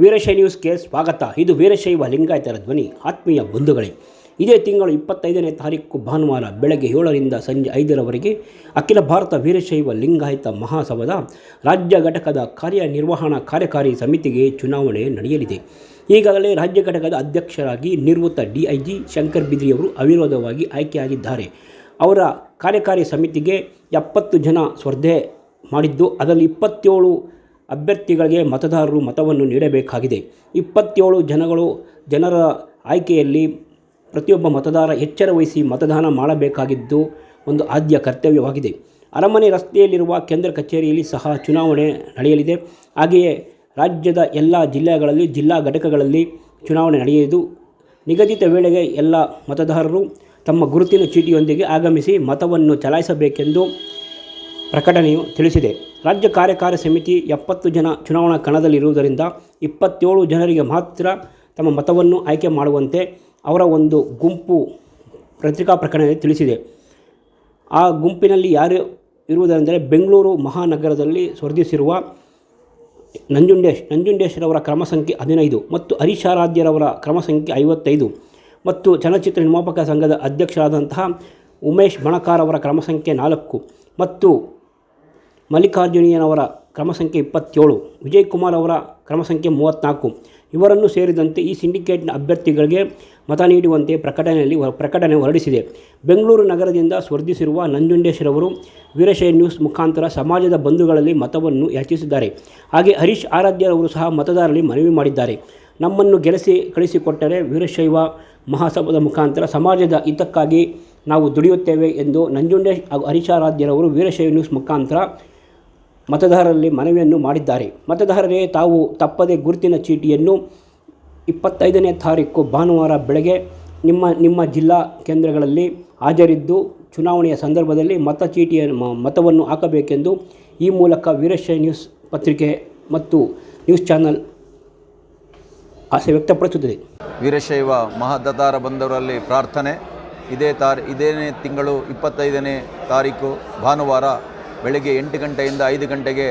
ವೀರಶೈವ ನ್ಯೂಸ್ಗೆ ಸ್ವಾಗತ. ಇದು ವೀರಶೈವ ಲಿಂಗಾಯತರ ಧ್ವನಿ, ಆತ್ಮೀಯ ಬಂಧುಗಳೇ. ಇದೇ ತಿಂಗಳು ಇಪ್ಪತ್ತೈದನೇ ತಾರೀಕು ಭಾನುವಾರ ಬೆಳಗ್ಗೆ ಏಳರಿಂದ ಸಂಜೆ ಐದರವರೆಗೆ ಅಖಿಲ ಭಾರತ ವೀರಶೈವ ಲಿಂಗಾಯತ ಮಹಾಸಭಾದ ರಾಜ್ಯ ಘಟಕದ ಕಾರ್ಯನಿರ್ವಹಣಾ ಕಾರ್ಯಕಾರಿ ಸಮಿತಿಗೆ ಚುನಾವಣೆ ನಡೆಯಲಿದೆ. ಈಗಾಗಲೇ ರಾಜ್ಯ ಘಟಕದ ಅಧ್ಯಕ್ಷರಾಗಿ ನಿವೃತ್ತ ಡಿಐಜಿ ಶಂಕರ್ ಬಿದ್ರಿಯವರು ಅವಿರೋಧವಾಗಿ ಆಯ್ಕೆಯಾಗಿದ್ದಾರೆ. ಅವರ ಕಾರ್ಯಕಾರಿ ಸಮಿತಿಗೆ ಎಪ್ಪತ್ತು ಜನ ಸ್ಪರ್ಧೆ ಮಾಡಿದ್ದು, ಅದರಲ್ಲಿ ಇಪ್ಪತ್ತೇಳು ಅಭ್ಯರ್ಥಿಗಳಿಗೆ ಮತದಾರರು ಮತವನ್ನು ನೀಡಬೇಕಾಗಿದೆ. ಇಪ್ಪತ್ತೇಳು ಜನಗಳು ಜನರ ಆಯ್ಕೆಯಲ್ಲಿ ಪ್ರತಿಯೊಬ್ಬ ಮತದಾರ ಎಚ್ಚರ ವಹಿಸಿ ಮತದಾನ ಮಾಡಬೇಕಾಗಿದ್ದು ಒಂದು ಆದ್ಯ ಕರ್ತವ್ಯವಾಗಿದೆ. ಅರಮನೆ ರಸ್ತೆಯಲ್ಲಿರುವ ಕೇಂದ್ರ ಕಚೇರಿಯಲ್ಲಿ ಸಹ ಚುನಾವಣೆ ನಡೆಯಲಿದೆ. ಹಾಗೆಯೇ ರಾಜ್ಯದ ಎಲ್ಲ ಜಿಲ್ಲೆಗಳಲ್ಲಿ ಜಿಲ್ಲಾ ಘಟಕಗಳಲ್ಲಿ ಚುನಾವಣೆ ನಡೆಯುವುದು ನಿಗದಿತ ವೇಳೆಗೆ ಎಲ್ಲ ಮತದಾರರು ತಮ್ಮ ಗುರುತಿನ ಚೀಟಿಯೊಂದಿಗೆ ಆಗಮಿಸಿ ಮತವನ್ನು ಚಲಾಯಿಸಬೇಕೆಂದು ಪ್ರಕಟಣೆಯು ತಿಳಿಸಿದೆ. ರಾಜ್ಯ ಕಾರ್ಯಕಾರಿ ಸಮಿತಿ ಎಪ್ಪತ್ತು ಜನ ಚುನಾವಣಾ ಕಣದಲ್ಲಿರುವುದರಿಂದ ಇಪ್ಪತ್ತೇಳು ಜನರಿಗೆ ಮಾತ್ರ ತಮ್ಮ ಮತವನ್ನು ಆಯ್ಕೆ ಮಾಡುವಂತೆ ಅವರ ಒಂದು ಗುಂಪು ಪತ್ರಿಕಾ ಪ್ರಕಟಣೆ ತಿಳಿಸಿದೆ. ಆ ಗುಂಪಿನಲ್ಲಿ ಯಾರು ಇರುವುದೆಂದರೆ ಬೆಂಗಳೂರು ಮಹಾನಗರದಲ್ಲಿ ಸ್ಪರ್ಧಿಸಿರುವ ನಂಜುಂಡೇಶ್, ನಂಜುಂಡೇಶ್ರವರ ಕ್ರಮ ಸಂಖ್ಯೆ ಹದಿನೈದು ಮತ್ತು ಹರೀಶಾರಾಧ್ಯರವರ ಕ್ರಮ ಸಂಖ್ಯೆ ಐವತ್ತೈದು ಮತ್ತು ಚಲನಚಿತ್ರ ನಿರ್ಮಾಪಕ ಸಂಘದ ಅಧ್ಯಕ್ಷರಾದಂತಹ ಉಮೇಶ್ ಬಣಕಾರ್ ಅವರ ಕ್ರಮ ಸಂಖ್ಯೆ ನಾಲ್ಕು ಮತ್ತು ಮಲ್ಲಿಕಾರ್ಜುನಿಯನವರ ಕ್ರಮ ಸಂಖ್ಯೆ ಇಪ್ಪತ್ತೇಳು ವಿಜಯ್ ಕುಮಾರ್ ಅವರ ಕ್ರಮ ಸಂಖ್ಯೆ ಮೂವತ್ತ್ನಾಲ್ಕು. ಇವರನ್ನು ಸೇರಿದಂತೆ ಈ ಸಿಂಡಿಕೇಟ್ನ ಅಭ್ಯರ್ಥಿಗಳಿಗೆ ಮತ ನೀಡುವಂತೆ ಪ್ರಕಟಣೆಯಲ್ಲಿ ಪ್ರಕಟಣೆ ಹೊರಡಿಸಿದೆ. ಬೆಂಗಳೂರು ನಗರದಿಂದ ಸ್ಪರ್ಧಿಸಿರುವ ನಂಜುಂಡೇಶ್ರವರು ವೀರಶೈವ ನ್ಯೂಸ್ ಮುಖಾಂತರ ಸಮಾಜದ ಬಂಧುಗಳಲ್ಲಿ ಮತವನ್ನು ಯಾಚಿಸಿದ್ದಾರೆ. ಹಾಗೆ ಹರೀಶ್ ಆರಾಧ್ಯರವರು ಸಹ ಮತದಾರರಲ್ಲಿ ಮನವಿ ಮಾಡಿದ್ದಾರೆ. ನಮ್ಮನ್ನು ಗೆಲಸಿ ಕಳಿಸಿಕೊಟ್ಟರೆ ವೀರಶೈವ ಮಹಾಸಭಾದ ಮುಖಾಂತರ ಸಮಾಜದ ಹಿತಕ್ಕಾಗಿ ನಾವು ದುಡಿಯುತ್ತೇವೆ ಎಂದು ನಂಜುಂಡೇಶ್ ಹಾಗೂ ಹರೀಶಾರಾಧ್ಯರವರು ವೀರಶೈವ ನ್ಯೂಸ್ ಮುಖಾಂತರ ಮತದಾರರಲ್ಲಿ ಮನವಿಯನ್ನು ಮಾಡಿದ್ದಾರೆ. ಮತದಾರರೇ, ತಾವು ತಪ್ಪದೆ ಗುರುತಿನ ಚೀಟಿಯನ್ನು ಇಪ್ಪತ್ತೈದನೇ ತಾರೀಕು ಭಾನುವಾರ ಬೆಳಗ್ಗೆ ನಿಮ್ಮ ನಿಮ್ಮ ಜಿಲ್ಲಾ ಕೇಂದ್ರಗಳಲ್ಲಿ ಹಾಜರಿದ್ದು, ಚುನಾವಣೆಯ ಸಂದರ್ಭದಲ್ಲಿ ಮತ ಚೀಟಿಯ ಮತವನ್ನು ಹಾಕಬೇಕೆಂದು ಈ ಮೂಲಕ ವೀರಶೈವ ನ್ಯೂಸ್ ಪತ್ರಿಕೆ ಮತ್ತು ನ್ಯೂಸ್ ಚಾನಲ್ ಆಸೆ ವ್ಯಕ್ತಪಡಿಸುತ್ತದೆ. ವೀರಶೈವ ಮಹದತಾರ ಬಂದವರಲ್ಲಿ ಪ್ರಾರ್ಥನೆ. ಇದೇ ತಾರಿ, ಇದೇನೇ ತಿಂಗಳು ಇಪ್ಪತ್ತೈದನೇ ತಾರೀಕು ಭಾನುವಾರ ಬೆಳಗ್ಗೆ ಎಂಟು ಗಂಟೆಯಿಂದ ಐದು ಗಂಟೆಗೆ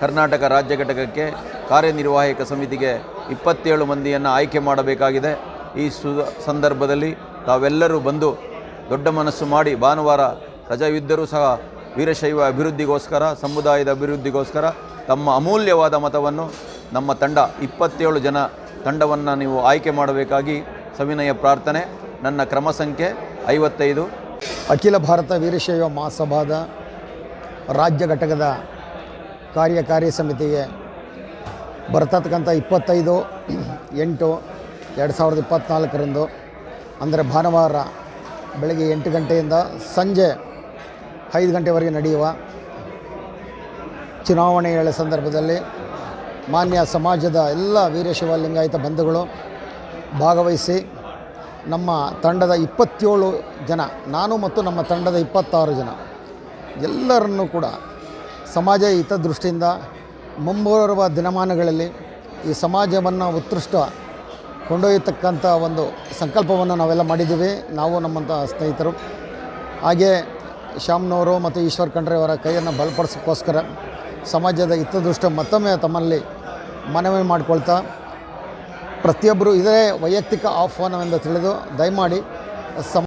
ಕರ್ನಾಟಕ ರಾಜ್ಯ ಘಟಕಕ್ಕೆ ಕಾರ್ಯನಿರ್ವಾಹಕ ಸಮಿತಿಗೆ ಇಪ್ಪತ್ತೇಳು ಮಂದಿಯನ್ನು ಆಯ್ಕೆ ಮಾಡಬೇಕಾಗಿದೆ. ಈ ಸು, ಸಂದರ್ಭದಲ್ಲಿ ತಾವೆಲ್ಲರೂ ಬಂದು ದೊಡ್ಡ ಮನಸ್ಸು ಮಾಡಿ ಭಾನುವಾರ ರಜವಿದ್ದರೂ ಸಹ ವೀರಶೈವ ಅಭಿವೃದ್ಧಿಗೋಸ್ಕರ, ಸಮುದಾಯದ ಅಭಿವೃದ್ಧಿಗೋಸ್ಕರ ತಮ್ಮ ಅಮೂಲ್ಯವಾದ ಮತವನ್ನು ನಮ್ಮ ತಂಡ ಇಪ್ಪತ್ತೇಳು ಜನ ತಂಡವನ್ನು ನೀವು ಆಯ್ಕೆ ಮಾಡಬೇಕಾಗಿ ಸವಿನಯ ಪ್ರಾರ್ಥನೆ. ನನ್ನ ಕ್ರಮ ಸಂಖ್ಯೆ ಐವತ್ತೈದು. ಅಖಿಲ ಭಾರತ ವೀರಶೈವ ಮಹಾಸಭಾದ ರಾಜ್ಯ ಘಟಕದ ಕಾರ್ಯಕಾರಿ ಸಮಿತಿಗೆ ಬರ್ತಕ್ಕಂಥ ಇಪ್ಪತ್ತೈದು, ಎಂಟು, ಎರಡು ಸಾವಿರದ ಇಪ್ಪತ್ತ್ನಾಲ್ಕರಂದು ಅಂದರೆ ಭಾನುವಾರ ಬೆಳಗ್ಗೆ ಎಂಟು ಗಂಟೆಯಿಂದ ಸಂಜೆ ಐದು ಗಂಟೆವರೆಗೆ ನಡೆಯುವ ಚುನಾವಣೆಗಳ ಸಂದರ್ಭದಲ್ಲಿ ಮಾನ್ಯ ಸಮಾಜದ ಎಲ್ಲ ವೀರಶೈವ ಲಿಂಗಾಯತ ಬಂಧುಗಳು ಭಾಗವಹಿಸಿ ನಮ್ಮ ತಂಡದ ಇಪ್ಪತ್ತೇಳು ಜನ, ನಾನು ಮತ್ತು ನಮ್ಮ ತಂಡದ ಇಪ್ಪತ್ತಾರು ಜನ ಎಲ್ಲರನ್ನೂ ಕೂಡ ಸಮಾಜ ಹಿತದೃಷ್ಟಿಯಿಂದ ಮುಂಬರುವ ದಿನಮಾನಗಳಲ್ಲಿ ಈ ಸಮಾಜವನ್ನು ಉತ್ಕೃಷ್ಟ ಕೊಂಡೊಯ್ಯತಕ್ಕಂಥ ಒಂದು ಸಂಕಲ್ಪವನ್ನು ನಾವೆಲ್ಲ ಮಾಡಿದ್ದೀವಿ. ನಾವು ನಮ್ಮಂಥ ಸ್ನೇಹಿತರು. ಹಾಗೆ ಶ್ಯಾಮ್ನವರು ಮತ್ತು ಈಶ್ವರ್ ಖಂಡ್ರೆ ಅವರ ಕೈಯನ್ನು ಬಲಪಡಿಸೋಕ್ಕೋಸ್ಕರ ಸಮಾಜದ ಹಿತದೃಷ್ಟಿ ಮತ್ತೊಮ್ಮೆ ತಮ್ಮಲ್ಲಿ ಮನವಿ ಮಾಡಿಕೊಳ್ತಾ ಪ್ರತಿಯೊಬ್ಬರು ಇದೇ ವೈಯಕ್ತಿಕ ಆಹ್ವಾನವೆಂದು ತಿಳಿದು ದಯಮಾಡಿ ಸಮ